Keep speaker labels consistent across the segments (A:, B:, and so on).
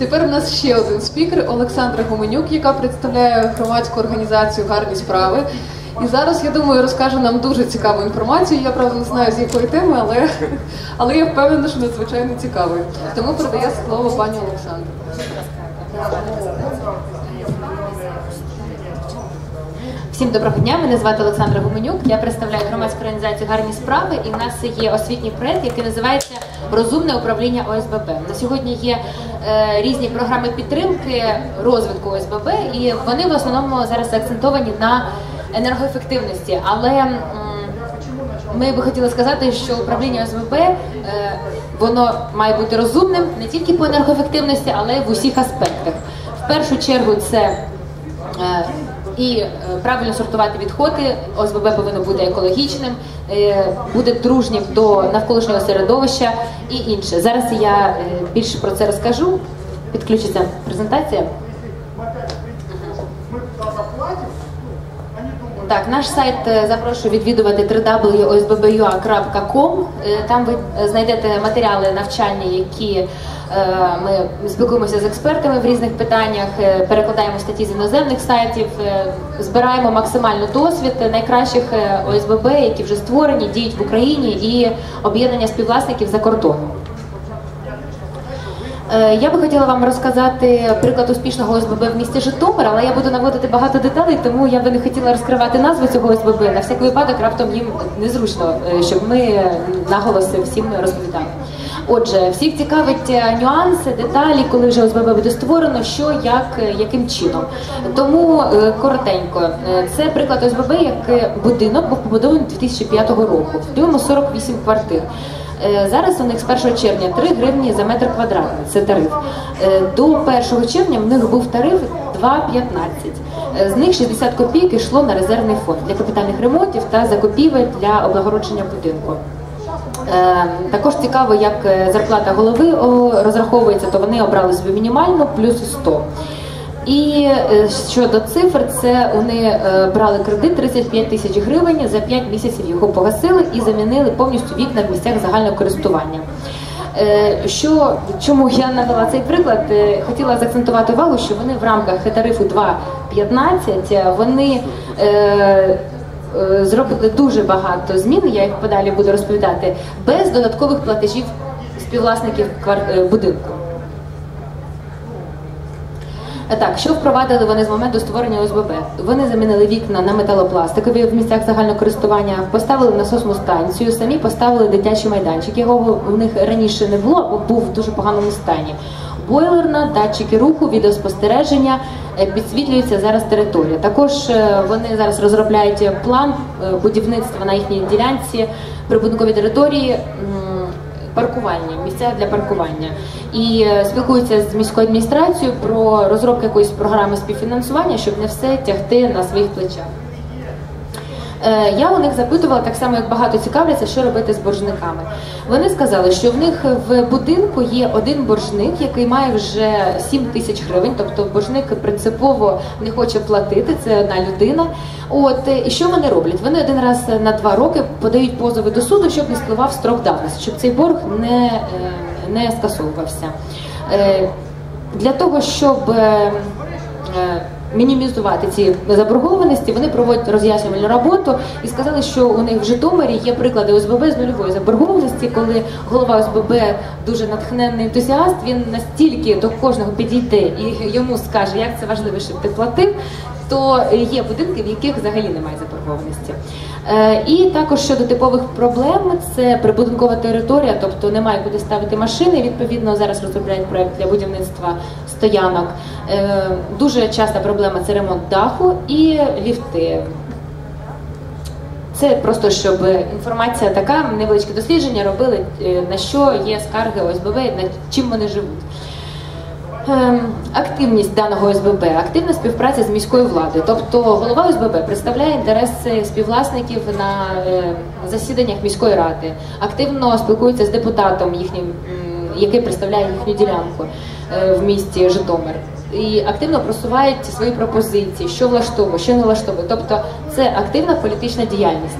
A: Тепер у нас ще один спікер Олександра Гуменюк, яка представляє громадську організацію Гарні справи. І зараз я думаю, розкаже нам дуже цікаву інформацію. Я правда не знаю з якої теми, але, але я впевнена, що надзвичайно цікавою. Тому передає слово пані Олександрі.
B: Всім доброго дня. Мене звати Олександра Гуменюк. Я представляю громадську організацію гарні справи. І в нас є освітній проект, який називається Розумне управління ОСББ. На сьогодні є е, різні програми підтримки розвитку ОСББ, і вони в основному зараз акцентовані на енергоефективності. Але ми би хотіли сказати, що управління ОСББ е, воно має бути розумним не тільки по енергоефективності, але й в усіх аспектах. В першу чергу це е, і е, правильно сортувати відходи. ОСББ повинно бути екологічним, е, буде дружнім до навколишнього середовища і інше. Зараз я е, більше про це розкажу. Підключиться презентація. Так, наш сайт е, запрошую відвідувати www.osbb.ua.com. Е, Там ви е, знайдете матеріали навчання, які ми спілкуємося з експертами в різних питаннях, перекладаємо статті з іноземних сайтів, збираємо максимально досвід найкращих ОСББ, які вже створені, діють в Україні, і об'єднання співвласників за кордоном. Е, Я би хотіла вам розказати приклад успішного ОСББ в місті Житомир, але я буду наводити багато деталей, тому я би не хотіла розкривати назву цього ОСББ. На всякий випадок раптом їм незручно, е, щоб ми наголоси всім розповідали. Отже, всіх цікавить е, нюанси, деталі, коли вже ОСББ буде створено, що, як, яким чином. Тому коротенько, це приклад ОСББ, як будинок був побудований 2005 року. В ньому 48 квартир. Е, Зараз у них з 1 червня 3 гривні за метр квадратний. Це тариф. Е, До 1 червня в них був тариф 2,15. Е, З них 60 копійок йшло на резервний фонд для капітальних ремонтів та закупівель для облагородження будинку. Також цікаво, як зарплата голови розраховується, то вони обрали собі мінімальну плюс 100. І е, щодо цифр, це вони е, брали кредит 35 тисяч гривень, за 5 місяців його погасили і замінили повністю вікна в місцях загального користування. Е, Що чому я навела цей приклад? Хотіла заакцентувати увагу, що вони в рамках тарифу 2.15 е, вони е, е, зробили дуже багато змін. Я їх подалі буду розповідати без додаткових платежів співвласників будинку. Е, Так, що впровадили вони з моменту створення ОСББ? Вони замінили вікна на металопластикові в місцях загального користування, поставили насосну станцію, самі поставили дитячий майданчик, якого в них раніше не було, бо був в дуже поганому стані. Бойлерна, датчики руху, відеоспостереження, е, підсвітлюється зараз територія. Також е, вони зараз розробляють план будівництва на їхній ділянці прибудинковій території. Паркування, місця для паркування. І е, спілкуються з міською адміністрацією про розробку якоїсь програми співфінансування, щоб не все тягти на своїх плечах. Е, Я у них запитувала так само, як багато цікавляться, що робити з боржниками. Вони сказали, що в них в будинку є один боржник, який має вже 7 тисяч гривень, тобто боржник принципово не хоче платити, це одна людина. От е, і що вони роблять? Вони один раз на два роки подають позови до суду, щоб не спливав строк давності, щоб цей борг не, е, не скасовувався. Для того, щоб мінімізувати ці заборгованості, вони проводять роз'яснювальну роботу і сказали, що у них в Житомирі є приклади ОСББ з нульової заборгованості, коли голова ОСББ дуже натхненний ентузіаст, він настільки до кожного підійде і йому скаже, як це важливо, щоб ти платив. То є будинки, в яких взагалі немає заборгованості. Е, І також щодо типових проблем, це прибудинкова територія, тобто немає куди ставити машини. Відповідно, зараз розробляють проект для будівництва стоянок. Е, Дуже часта проблема це ремонт даху і ліфти. Це просто щоб інформація така, невеличке дослідження робили, е, на що є скарги ОСББ, на чим вони живуть. Ем, Активність даного ОСББ, активна співпраця з міською владою. Тобто голова ОСББ представляє інтереси співвласників на е, засіданнях міської ради, активно спілкується з депутатом який представляє їхню ділянку в місті Житомир. І активно просувають свої пропозиції, що влаштовує, що не влаштовує. Тобто це активна політична діяльність.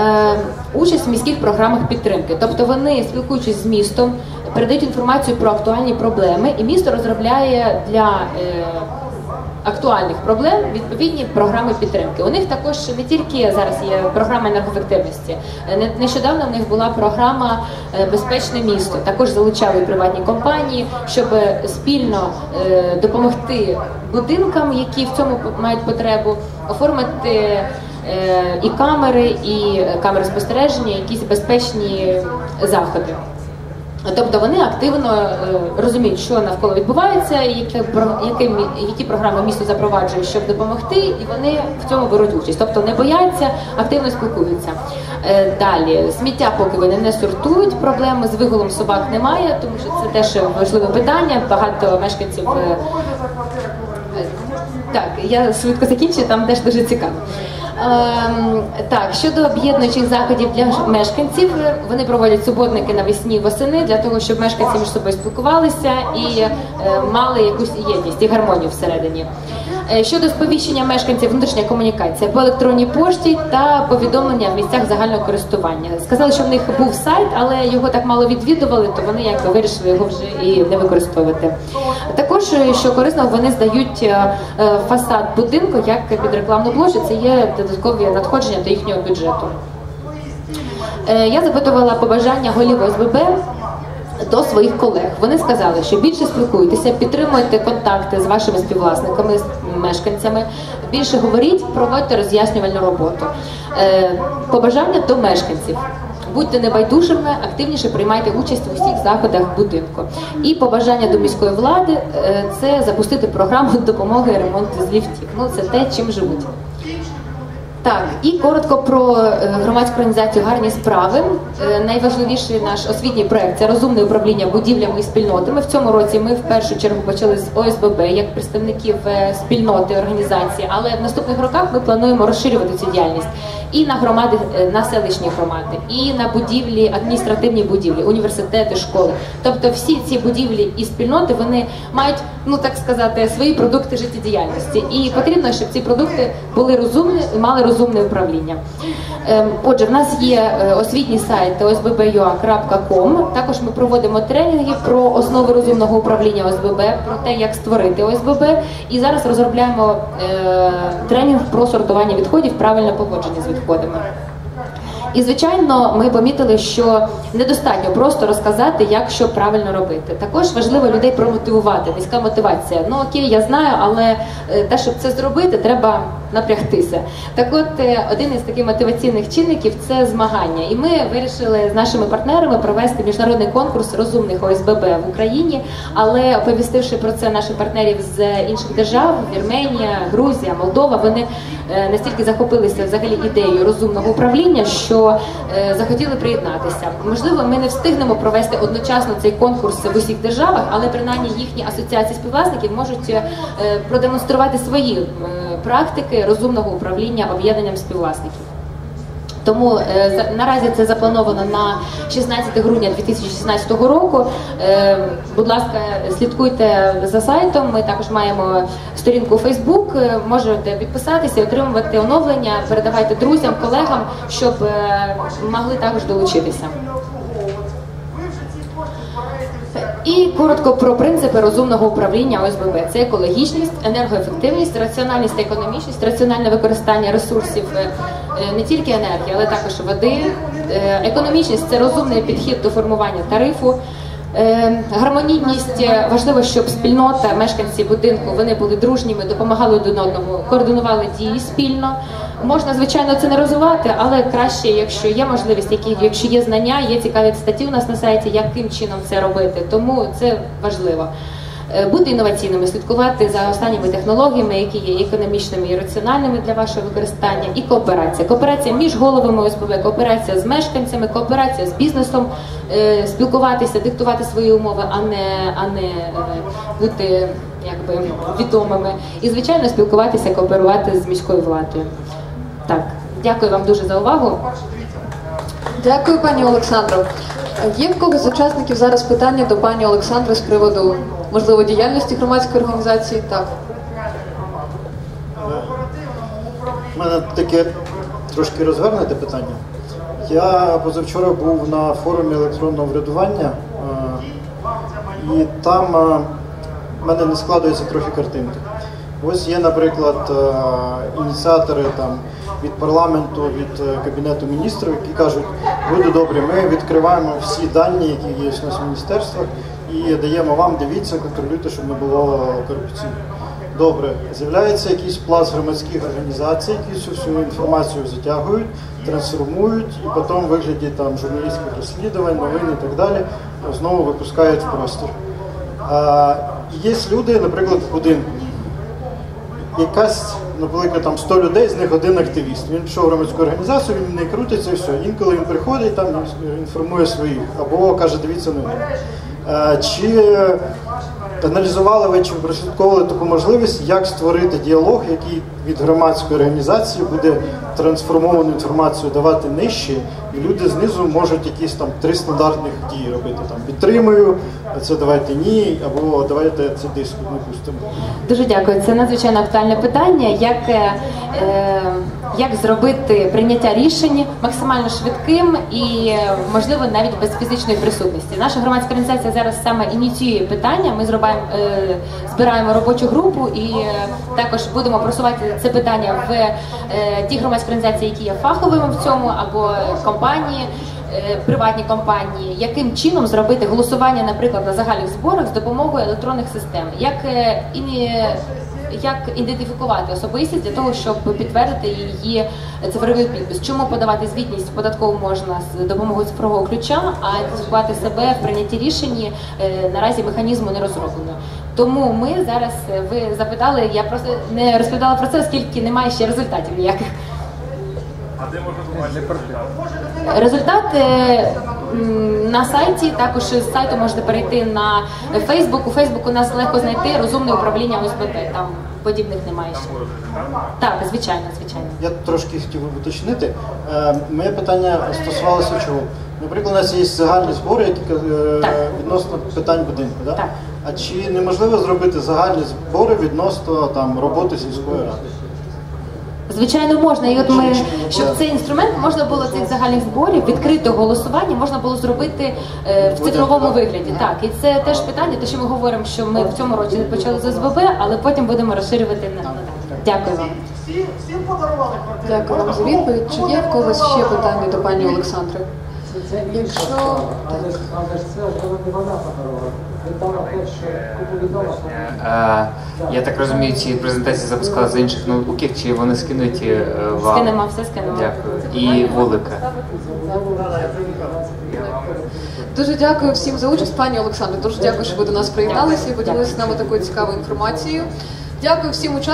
B: Е, участь в міських програмах підтримки. Тобто вони, спілкуючись з містом, передають інформацію про актуальні проблеми, і місто розробляє для е, актуальних проблем відповідні програми підтримки. У них також не тільки зараз є програма енергоефективності. Е, не- Нещодавно в них була програма е, Безпечне місто. Також залучали приватні компанії, щоб спільно е, допомогти будинкам, які в цьому мають потребу, оформити і камери, і камери спостереження, якісь безпечні заходи. Тобто вони активно е, розуміють, що навколо відбувається, які, які, які програми місто запроваджує, щоб допомогти, і вони в цьому беруть участь. Тобто не бояться, активно спілкуються. Е, Далі сміття, поки вони не сортують, проблеми з вигулом собак немає, тому що це теж важливе питання. Багато мешканців. е, Так, я швидко закінчу, там теж дуже цікаво. Ем, так, щодо об'єднуючих заходів для мешканців, вони проводять суботники навесні восени для того, щоб мешканці між собою спілкувалися і е, мали якусь єдність і гармонію всередині. Е, Щодо сповіщення мешканців, внутрішня комунікація по електронній пошті та повідомлення в місцях загального користування. Сказали, що в них був сайт, але його так мало відвідували, то вони якби вирішили його вже і не використовувати. Також, е, що корисно, вони здають е, фасад будинку як під рекламну площу. Це є додаткові надходження до їхнього бюджету. Я запитувала побажання голів ОСББ до своїх колег. Вони сказали, що більше спілкуйтеся, підтримуйте контакти з вашими співвласниками, мешканцями, більше говоріть, проводьте роз'яснювальну роботу. Е, Побажання до мешканців. Будьте небайдужими, активніше приймайте участь у всіх заходах будинку. І побажання до міської влади е, це запустити програму допомоги ремонту з ліфтів. Ну це те, чим живуть. Так, і коротко про е, громадську організацію гарні справи. Е, Найважливіший наш освітній проект це розумне управління будівлями і спільнотами. В цьому році ми в першу чергу почали з ОСББ як представників е, спільноти організації, але в наступних роках ми плануємо розширювати цю діяльність і на громади, на селищні громади, і на будівлі, адміністративні будівлі, університети, школи. Тобто всі ці будівлі і спільноти вони мають, ну так сказати, свої продукти життєдіяльності. І потрібно, щоб ці продукти були розумні мали розумне управління. Ем, Отже, в нас є освітній сайт osbb.ua.com. Також ми проводимо тренінги про основи розумного управління ОСББ, про те, як створити ОСББ. І зараз розробляємо е, тренінг про сортування відходів, правильне поводження з відходами. І звичайно, ми помітили, що недостатньо просто розказати, як що правильно робити. Також важливо людей промотивувати, низька мотивація. Ну окей, я знаю, але е, те, щоб це зробити, треба напрягтися. Так от е, один із таких мотиваційних чинників це змагання. І ми вирішили з нашими партнерами провести міжнародний конкурс розумних ОСББ в Україні, але оповістивши про це наших партнерів з інших держав, Вірменія, Грузія, Молдова, вони настільки захопилися взагалі ідеєю розумного управління, що е, захотіли приєднатися. Можливо, ми не встигнемо провести одночасно цей конкурс в усіх державах, але принаймні їхні асоціації співвласників можуть е, продемонструвати свої е, практики розумного управління об'єднанням співвласників. Тому е, наразі це заплановано на 16 грудня 2016 року. Е, будь ласка, слідкуйте за сайтом. Ми також маємо сторінку Фейсбук. Е, Можете підписатися, отримувати оновлення, передавайте друзям, колегам, щоб е, могли також долучитися. І коротко про принципи розумного управління ОСББ. Це екологічність, енергоефективність, раціональність та економічність, раціональне використання ресурсів е, е, не тільки енергії, але також води. Е, Економічність це розумний підхід до формування тарифу. Гармонійність важливо, щоб спільнота, мешканці будинку вони були дружніми, допомагали один одному, координували дії спільно. Можна звичайно це не розвивати, але краще, якщо є можливість, які якщо є знання, є цікаві статті у нас на сайті, яким чином це робити. Тому це важливо. Е, Бути інноваційними, слідкувати за останніми технологіями, які є економічними і раціональними для вашого використання, і кооперація. Кооперація між головами ОСББ, кооперація з мешканцями, кооперація з бізнесом, е, спілкуватися, диктувати свої умови, а не, а не е, бути якби відомими. І звичайно спілкуватися, кооперувати з міською владою. Так, дякую вам дуже за увагу.
A: Дякую, пані Олександро. Є в когось з учасників зараз питання до пані Олександри з приводу можливо діяльності громадської організації? Так.
C: У мене таке трошки розвернуте питання. Я позавчора був на форумі електронного врядування. Е, і там е, в мене не складується трохи картинки. Ось є, наприклад, е, ініціатори там, від парламенту, від е, Кабінету міністрів, які кажуть, люди добрі, ми відкриваємо всі дані, які є у нас в міністерствах, і даємо вам, дивіться, контролюйте, щоб не було корупції. Добре, з'являється якийсь пласт громадських організацій, які цю всю інформацію затягують, трансформують і потім в вигляді там журналістських розслідувань, новин і так далі знову випускають в простір. Є люди, наприклад, в будинку. Якась, наприклад, там 100 людей, з них один активіст. Він пішов в громадську організацію, він не крутиться і все. Інколи він приходить там інформує своїх або каже, дивіться на мене. Е, Чи аналізували ви чи прослідковували таку можливість, як створити діалог, який від громадської організації буде трансформовану інформацію давати нижче, і люди знизу можуть якісь там три стандартних дії робити. Там підтримую, це давайте ні, або давайте це десь не пустимо.
B: Дуже дякую. Це надзвичайно актуальне питання. Як, е, е, як зробити прийняття рішень максимально швидким і, е, можливо, навіть без фізичної присутності. Наша громадська організація зараз саме ініціює питання. Ми зробаємо, е, збираємо робочу групу і е, також будемо просувати це питання в е, ті громадські організації, які є фаховими в цьому, або компанії. е, Приватні компанії, яким чином зробити голосування, наприклад, на загальних зборах з допомогою електронних систем, як е, іні- як ідентифікувати особистість для того, щоб підтвердити її цифровий підпис. Чому подавати звітність податкову можна з допомогою цифрового ключа, а ідентифікувати себе в прийнятті рішень е, наразі механізму не розроблено. Тому ми зараз е, ви запитали. Я просто не розповідала про це, оскільки немає ще результатів ніяких. Результати м, на сайті, також з сайту можете перейти на Фейсбук. У Фейсбук у нас легко знайти розумне управління ОСББ. Там подібних немає ще. Так, звичайно, звичайно.
C: Я трошки хотів би уточнити. Е, Моє питання стосувалося чого? Наприклад, у нас є загальні збори, які е, відносно питань будинку. Да?
B: Так.
C: А чи неможливо зробити загальні збори відносно там роботи сільської ради?
B: Звичайно, можна. І от ми, щоб цей інструмент можна було цих загальних зборів, відкритого голосування можна було зробити е, в цифровому вигляді. Так, і це теж питання, те, що ми говоримо, що ми в цьому році не почали з СББ, але потім будемо розширювати на. Дякую вам.
A: Дякую вам за відповідь. Чи є в когось ще питання до пані Олександри? Якщо
D: Але ж але ж це вона не вона подарувала. Віддала те, що кому відомо.
E: Е, Я так розумію, ці презентації запускали з інших ноутбуків, чи вони скинуть е, вам?
B: Скинемо, все скинемо.
E: Дякую. І вулика.
A: Дуже дякую всім за участь, пані Олександре. Дуже дякую, що ви до нас приєдналися і поділилися з нами такою цікавою інформацією. Дякую всім учасникам.